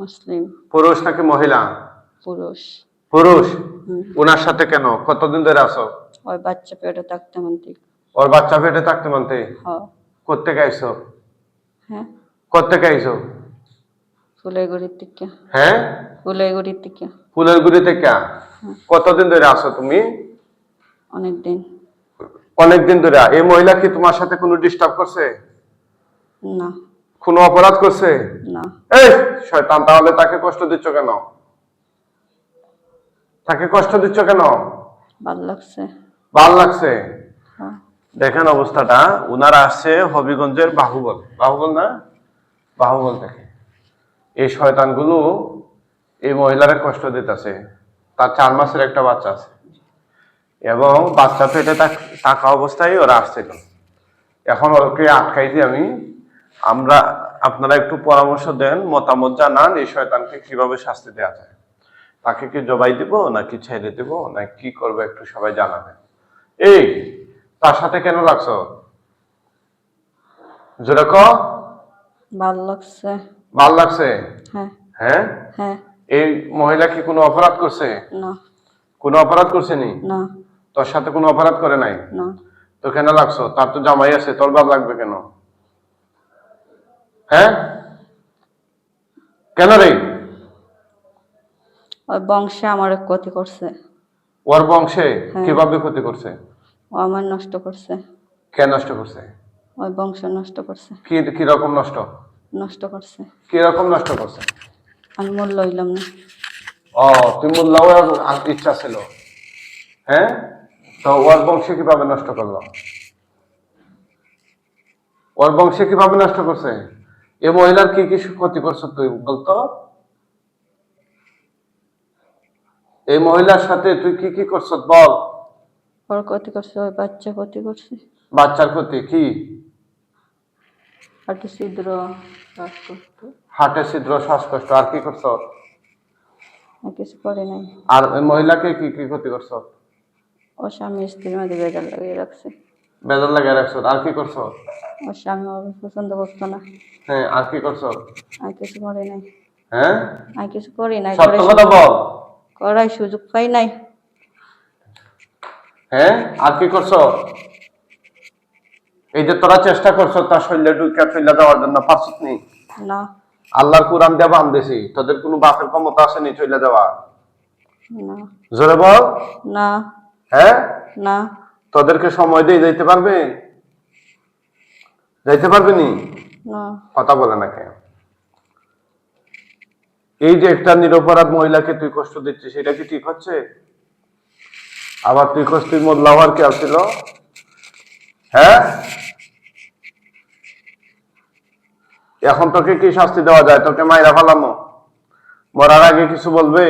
মুসলিম। পুরুষ নাকি মহিলা? পুরুষ। পুরুষ? ওনার সাথে কেন? কতদিন ধরে আছো? ওই বাচ্চা পেটে থাকতে মানতে। ওর বাচ্চা পেটে থাকতে মানতে? কোথেকে আইছো? হ্যাঁ। আইছো? ফুলেগুড়ির থেকে। হ্যাঁ? ফুলেগুড়ির থেকে। থেকে? কতদিন ধরে আছো তুমি? অনেক দিন অনেকদিন ধরে? এই মহিলা কি তোমার সাথে কোনো ডিস্টার্ব করছে? না। কোনো অপরাধ করছে? না। এই শয়তান তাহলে তাকে কষ্ট দিচ্ছ কেন? তাকে কষ্ট দিচ্ছ কেন? ভালো লাগছে। ভালো লাগছে? হ্যাঁ। দেখেন অবস্থাটা উনারা আসছে হবিগঞ্জের বাহুবল। বাহুবল না? বাহুবল থেকে। এই শয়তানগুলো এই মহিলারে কষ্ট দিতেছে। তার চার মাসের একটা বাচ্চা আছে। এবং বাচ্চা পেটে থাকা অবস্থায় ওরা আসছিল। এখন ওকে আটকাইছি আমি আমরা আপনারা একটু পরামর্শ দেন মতামত জানান এই শয়তানকে কীভাবে শাস্তি দেওয়া যায়। তাকে কি জবাই দিব নাকি ছেড়ে দিব না কি করবে একটু সবাই জানাবেন। এই তার সাথে কেন লাগছো? জোরে ক। ভালো লাগছে। ভালো লাগছে? হ্যাঁ। হ্যাঁ? হ্যাঁ। এই মহিলা কি কোনো অপরাধ করছে? না। কোনো অপরাধ করছে নি? না। তোর সাথে কোনো অপরাধ করে নাই? না। তো কেন লাগছো? তার তো জামাই আছে তোর বাদ লাগবে কেন? হ্যাঁ? কেন রে? ওই বংশে আমার ক্ষতি করছে। ওর বংশে? হ্যাঁ। কীভাবে ক্ষতি করছে? ও আমার নষ্ট করছে। কে নষ্ট করছে? ওই বংশ নষ্ট করছে। কি কি রকম নষ্ট? নষ্ট করছে। কি রকম নষ্ট করছে? আমি মূল্য হইলাম না। ও তুই মোল্লাও ইচ্ছা ছিল। হ্যাঁ? তো ওর বংশে কীভাবে নষ্ট করল? ওর বংশে কীভাবে নষ্ট করছে? এ মহিলার কি কি ক্ষতি করছ তুই বলতো? এই মহিলার সাথে তুই কি কি করছ বল? ওর ক্ষতি করছে ওই বাচ্চা ক্ষতি করছে। বাচ্চার ক্ষতি কি? আর কি ছিদ্র শ্বাসকষ্ট। হার্টের ছিদ্র শ্বাসকষ্ট আর কি করছ কিছু করে নাই। আর ওই মহিলাকে কি কি ক্ষতি করছ ও স্বামী স্ত্রীর মধ্যে বেজার লাগিয়ে রাখছে। বেজার লাগিয়ে রাখছ আর কি করছ? ওর স্বামী ওর পছন্দ করতো না। হ্যাঁ আর কি করছ? আর কিছু করে নাই। হ্যাঁ? আর কিছু করি নাই সত্য কথা বল। করার সুযোগ পাই নাই। হ্যাঁ আর কি করছ? এই যে তোরা চেষ্টা করছ তার শৈলে ঢুকে শৈলে দেওয়ার জন্য পারছত নি? না। আল্লাহর কোরআন দেওয়া বান্ধেছি তোদের কোনো বাপের ক্ষমতা আসেনি চলে দেওয়া না। জোরে বল। না। হ্যাঁ? না। তোদেরকে সময় দিয়ে যাইতে পারবে? যাইতে পারবে নি? কথা বলে না কেন এই যে একটা নিরপরাধ মহিলাকে তুই কষ্ট দিচ্ছিস সেটা কি ঠিক হচ্ছে? আবার তুই কষ্ট মোল্লাওয়ার কে আসছিল হ্যাঁ? এখন তোকে কি শাস্তি দেওয়া যায়? তোকে মাইরা ফেলামো? মরার আগে কিছু বলবে?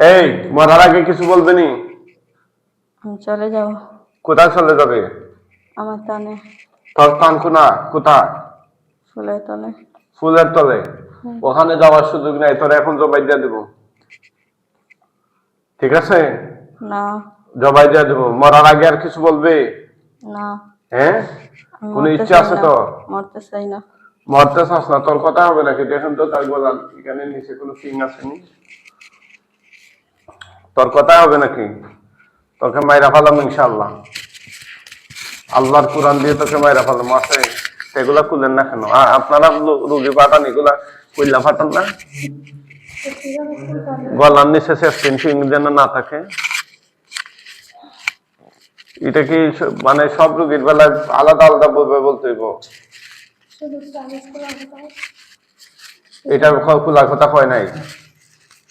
এই মরার আগে কিছু বলবে নি? চলে যাব কোথায় চলে যাবে? আমার টানে। তোর কান কোনা কোথায়? ফুলের তলে। ফুলের তলে? ওখানে যাওয়ার সুযোগ নাই তোর এখন জবাই দিয়ে দেবো। ঠিক আছে? না। জবাই দিয়ে দেবো। মরার আগে আর কিছু বলবে? না। হ্যাঁ? কোনো ইচ্ছা আছে তো মরতে চাই না। মরতে চাস না তোর কথা হবে নাকি? দেখেন তো তাই বলার এখানে নিচে কোনো সিং আসেনি তোর কথা হবে নাকি? তোকে মাইরা ফেলাম ইনশাল্লাহ আল্লাহর কোরআন দিয়ে তোকে মাইরা ফেলাম। আছে সেগুলা খুলেন না কেন? আ- আপনারা রুগী পাঠান এগুলা কইলা ফাটান না? গলার নিচে সেফটিন সিং যেন না থাকে। এটা কি মানে সব রুগীর বেলায় আলাদা আলাদা বলবে বলতে এটা খোলা কথা কয় নাই?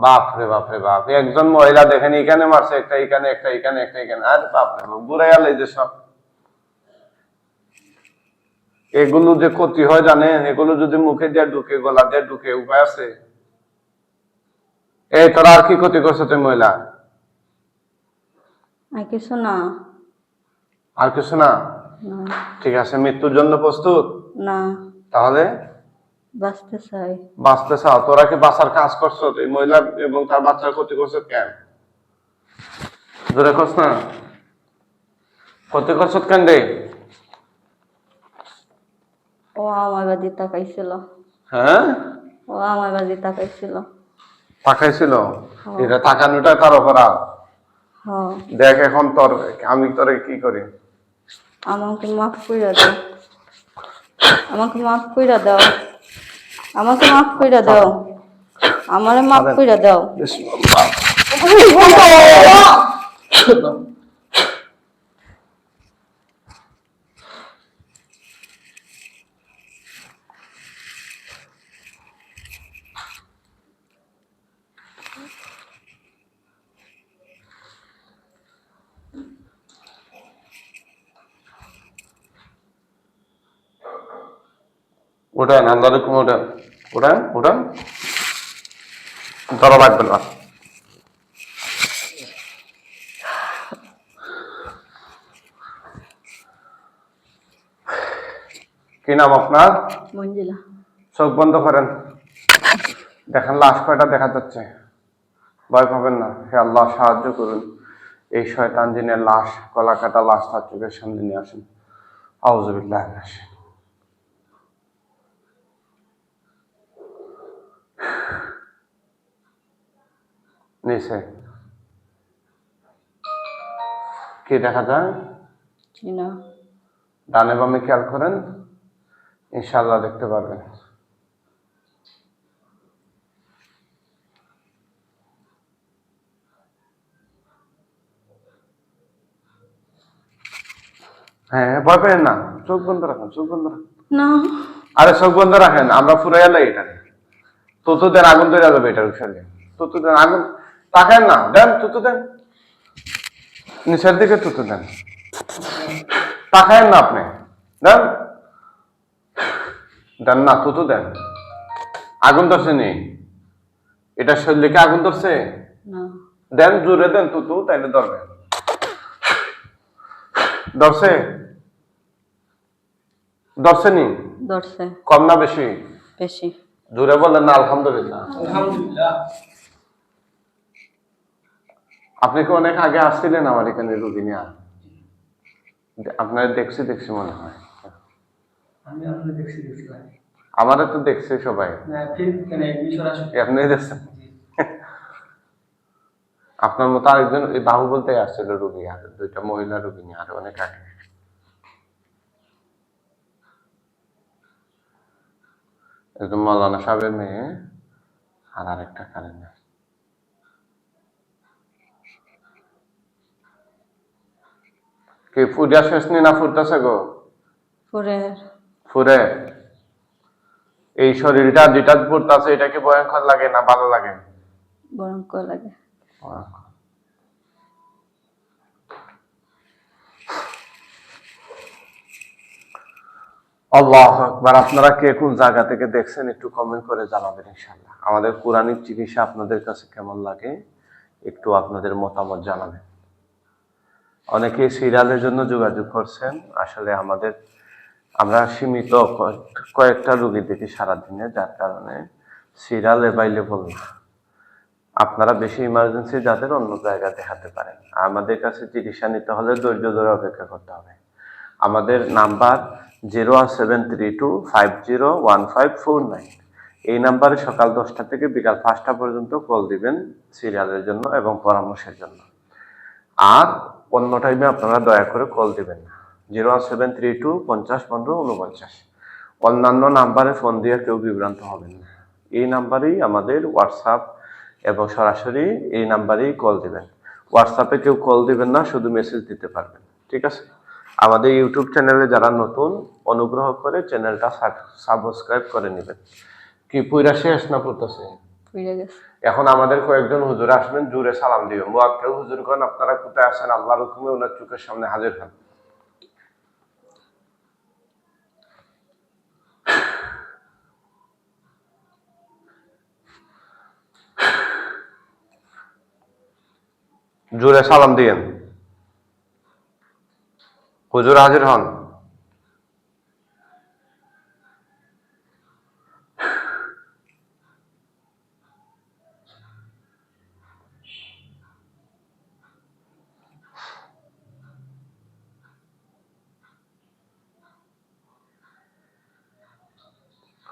বাপ রে বাপ একজন মহিলা দেখেন এখানে মারছে একটা এখানে একটা এখানে একটা এখানে আর বাপ রে বাপ আলাই যে সব। এগুলো যে ক্ষতি হয় জানেন? এগুলো যদি মুখে দিয়ে ঢুকে গলা দিয়ে ঢুকে উপায় আছে? এই তোরা আর কি ক্ষতি করছে তুই মহিলা? আর কিছু না। আর কিছু না। ঠিক আছে মৃত্যুর জন্য প্রস্তুত? না। তাহলে? বাঁচতে চাই। বাঁচতে চাও? তোরা কি বাঁচার কাজ করছ? এই মহিলা এবং তার বাচ্চার ক্ষতি করছ কেন? জোরে করছ না। ক্ষতি করছ কেন রে? ও আমার বাদি তাকাইছিল। হ্যাঁ? ও আমার বাদি তাকাইছিল। তাকাইছিল? এটা তাকানোটা তার অপরাধ? দেখ এখন তোর আমি তোরে কি করি? আমাকে মাফ কইরা দাও আমাকে মাফ কইরা দাও। আমাকে মাফ কইরা দাও আমারে মাফ কইরা দাও উঠান আল্লাহ রকম উঠান উঠান উঠান ধরা লাগবে না। কি নাম আপনার? মঞ্জিলা। চোখ বন্ধ করেন। দেখেন লাশ কয়টা দেখা যাচ্ছে। ভয় পাবেন না। হে আল্লাহ সাহায্য করুন। এই শয়তান জিনের লাশ কলাকাটা লাশ তার চোখের সামনে নিয়ে আসেন। আউজবিল্লাহ নিচে কি দেখা যায়? না? ডানে বামে খেয়াল করেন ইনশাল্লাহ দেখতে পারবেন। হ্যাঁ ভয় পেন না। চোখ বন্ধ রাখেন চোখ বন্ধ রাখেন। না। আরে চোখ বন্ধ রাখেন আমরা ফুরাই এলাই এটা। তুতু দেন আগুন ধরে যাবে এটার সঙ্গে তুতু দেন আগুন তাকান না দেন তুতু দেন। নিচের দিকে তুতু দেন। তাকায়েন না আপনি দেন। দেন না তুতু দেন। আগুন ধরছে নি? এটা শরীরকে আগুন ধরছে? দেন জোরে দেন তুতু তাইলে ধরবেন ধরছে? ধরছে নি? ধরছে। কম না বেশি? বেশি। জোরে বললেন না আলহামদুলিল্লাহ। আলহামদুলিল্লাহ। আপনি কি অনেক আগে আসছিলেন আমার এখানে রুগী নিয়ে? আপনার দেখছি দেখছি মনে হয়। আমি দেখছি দেখছি আমারও তো দেখছে সবাই। না ফির কেন মিশর আসুন আপনি দেখছেন? আপনার মতো আরেকজন এই বাহু বলতে আসছিল রুগী আর দুইটা মহিলা রুগী নিয়ে আর অনেক আগে। মৌলানা সাহেবের মেয়ে আর আরেকটা কারেন্ট কি ফুডিয়া শেষ নি না ফুটতেছে গো? পরে ফুরে। এই শরীরটা যেটা ফুটতেছে এটা কি ভয়ঙ্কর লাগে না ভালো লাগে? ভয়ঙ্কর লাগে। আল্লাহ আকবার। আপনারা কে কোন জায়গা থেকে দেখছেন একটু কমেন্ট করে জানাবেন ইনশাল্লাহ আমাদের কোরআনিক চিকিৎসা আপনাদের কাছে কেমন লাগে একটু আপনাদের মতামত জানাবেন। অনেকে সিরিয়ালের জন্য যোগাযোগ করছেন। আসলে আমাদের, আমরা সীমিত কয়েক- কয়েকটা রুগী দেখি সারাদিনে, যার কারণে সিরিয়াল অ্যাভাইলেবল না। আপনারা বেশি ইমার্জেন্সি যাদের অন্য জায়গা দেখাতে পারেন। আমাদের কাছে চিকিৎসা নিতে হলে ধৈর্য ধরে অপেক্ষা করতে হবে। আমাদের number zero one seven three two five zero one five four nine এই নাম্বারে সকাল দশটা থেকে বিকাল পাঁচটা পর্যন্ত কল দিবেন সিরিয়ালের জন্য এবং পরামর্শের জন্য। আর অন্য টাইমে আপনারা দয়া করে কল দিবেন না। Zero one seven three two পঞ্চাশ পনেরো উনপঞ্চাশ অন্যান্য নাম্বারে ফোন দিয়ে কেউ বিভ্রান্ত হবেন না। এই নাম্বারেই আমাদের হোয়াটসঅ্যাপ এবং সরাসরি এই নাম্বারেই কল দিবেন। হোয়াটসঅ্যাপে কেউ কল দিবেন না, শুধু মেসেজ দিতে পারবেন। ঠিক আছে? আমাদের ইউটিউব চ্যানেলে যারা নতুন, অনুগ্রহ করে চ্যানেলটা সাবস্ক্রাইব করে নেবেন। কি পুইরা শেষ না পড়তেছে? এখন আমাদের কয়েকজন হুজুর আসবেন সালাম দিবেন। হুজুর আপনারা কোথায় আসেন আল্লাহর হুকুমে ওনার চোখের সামনে হাজির হন। সালাম দিয়েন। হুজুর হাজির হন।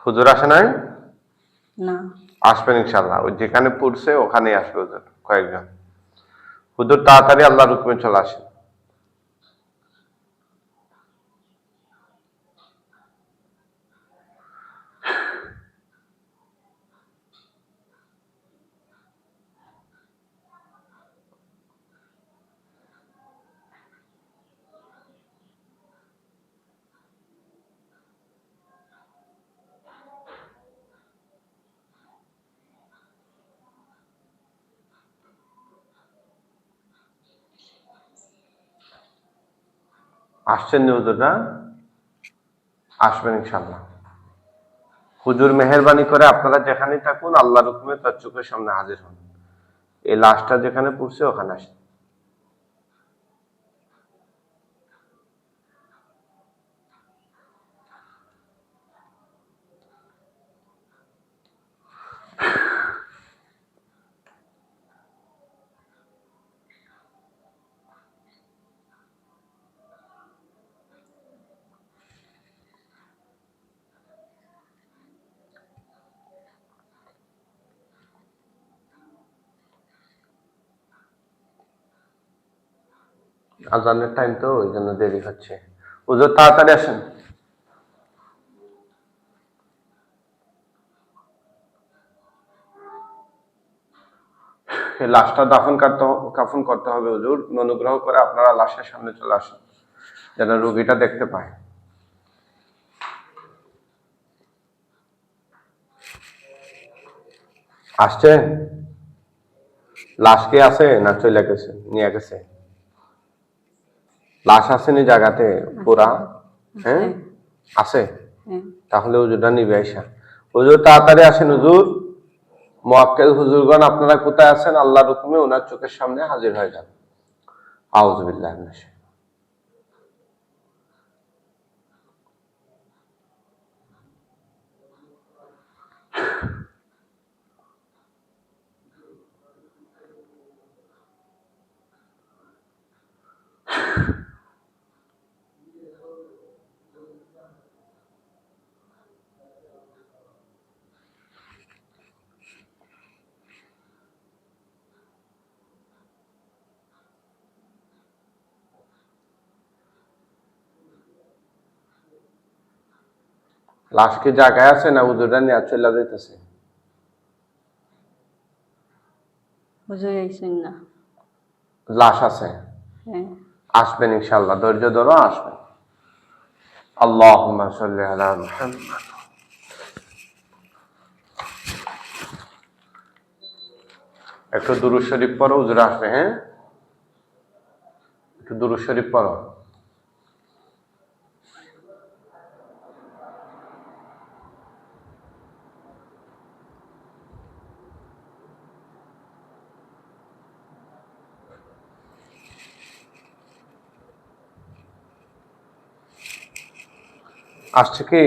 হুজুর আসে নাই? না। আসবেন ইনশাল্লাহ ওই যেখানে পড়ছে ওখানেই আসবে হুজুর কয়েকজন। হুজুর তাড়াতাড়ি আল্লাহর হুকুমে চলে আসেন। আসছেন নি হুজুররা, আসবেন ইনশাল্লাহ হুজুর মেহরবানি করে আপনারা যেখানেই থাকুন আল্লাহ হুকুমে তার চোখের সামনে হাজির হন। এই লাশটা যেখানে পড়ছে, ওখানে আসেন আজানের টাইম তো, ওই জন্য দেরি হচ্ছে। হুজুর তাড়াতাড়ি আসেন। লাশটা দাফন করতে কাফন করতে হবে, হুজুর। অনুগ্রহ করে আপনারা লাশের সামনে চলে আসেন, যেন রুগীটা দেখতে পায়। আসছে লাশ কে আছে না চলে গেছে, নিয়ে গেছে? লাশ আসেনি জায়গাতে পুরা হ্যাঁ? আছে? হ্যাঁ। তাহলে হুজুরটা নিবে আইসা হুজুর তাড়াতাড়ি আসেন হুজুর। মোয়াক্কেল হুজুরগণ আপনারা কোথায় আছেন? আল্লাহর হুকুমে ওনার চোখের সামনে হাজির হয়ে যান। আউজুবিল্লাহ লাশ কি জায়গায় আছে না হুজুরটা নিয়ে চলে যাইতেছে? না। লাশ আছে? হ্যাঁ। আসবেন ইনশাল্লাহ ধৈর্য ধরো আসবেন আল্লাহুম্মা সাল্লি আলা মুহাম্মাদ। একটু দুরুদ শরীফ পড়ো হুজুর আসবে হ্যাঁ? একটু দুরুদ শরীফ পড়ো। আসছে কি?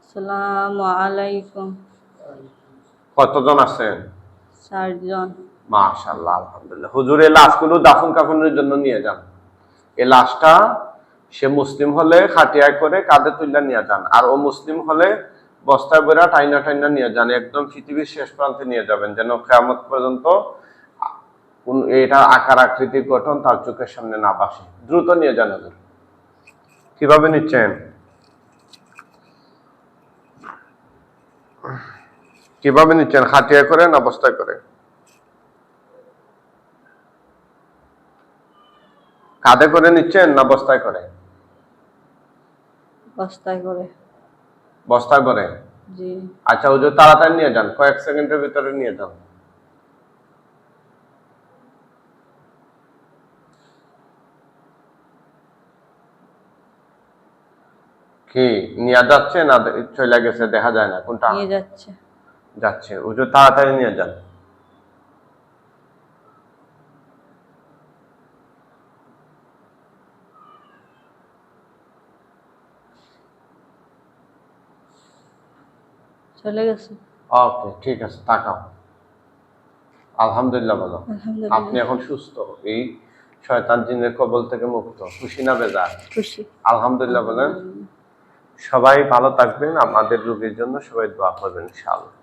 আসসালামু আলাইকুম। কতজন আছেন? চারজন মাশাল্লাহ আলহামদুলিল্লাহ। হুজুর এই লাশগুলো দাফন কাফনের জন্য নিয়ে যান। এই লাশটা সে মুসলিম হলে খাটিয়ায় করে কাঁধে তুলে নিয়ে যান। আর ও মুসলিম হলে বস্তায় বেড়া, টাইনা টাইনা নিয়ে যান, একদম পৃথিবীর শেষ প্রান্তে নিয়ে যাবেন, যেন কেয়ামত পর্যন্ত এটা আকার আকৃতির গঠন তার চোখের সামনে না বাসে দ্রুত নিয়ে যান হুজুর। কীভাবে নিচ্ছেন? কীভাবে নিচ্ছেন? খাটিয়া করে না বস্তায় করে কাঁধে করে নিচ্ছেন না বস্তায় করে? বস্তায় করে। বস্তা করে। আচ্ছা ওজো তাড়াতাড়ি নিয়ে যান কয়েক সেকেন্ডের ভিতরে নিয়ে যান। কি নিয়ে যাচ্ছে না? চলে গেছে দেখা যায় না কোনটা? নিয়ে যাচ্ছে। যাচ্ছে যে তাড়াতাড়ি নিয়ে যান। চলে গেছে। ওকে ঠিক আছে তাকাও। আলহামদুলিল্লাহ বলো আপনি এখন সুস্থ। এই শয়তান জিনের কবল থেকে মুক্ত। খুশি না বেজা খুশি। আলহামদুলিল্লাহ বলেন। সবাই ভালো থাকবেন। আমাদের রোগীর জন্য সবাই দোয়া করবেন ইনশাআল্লাহ।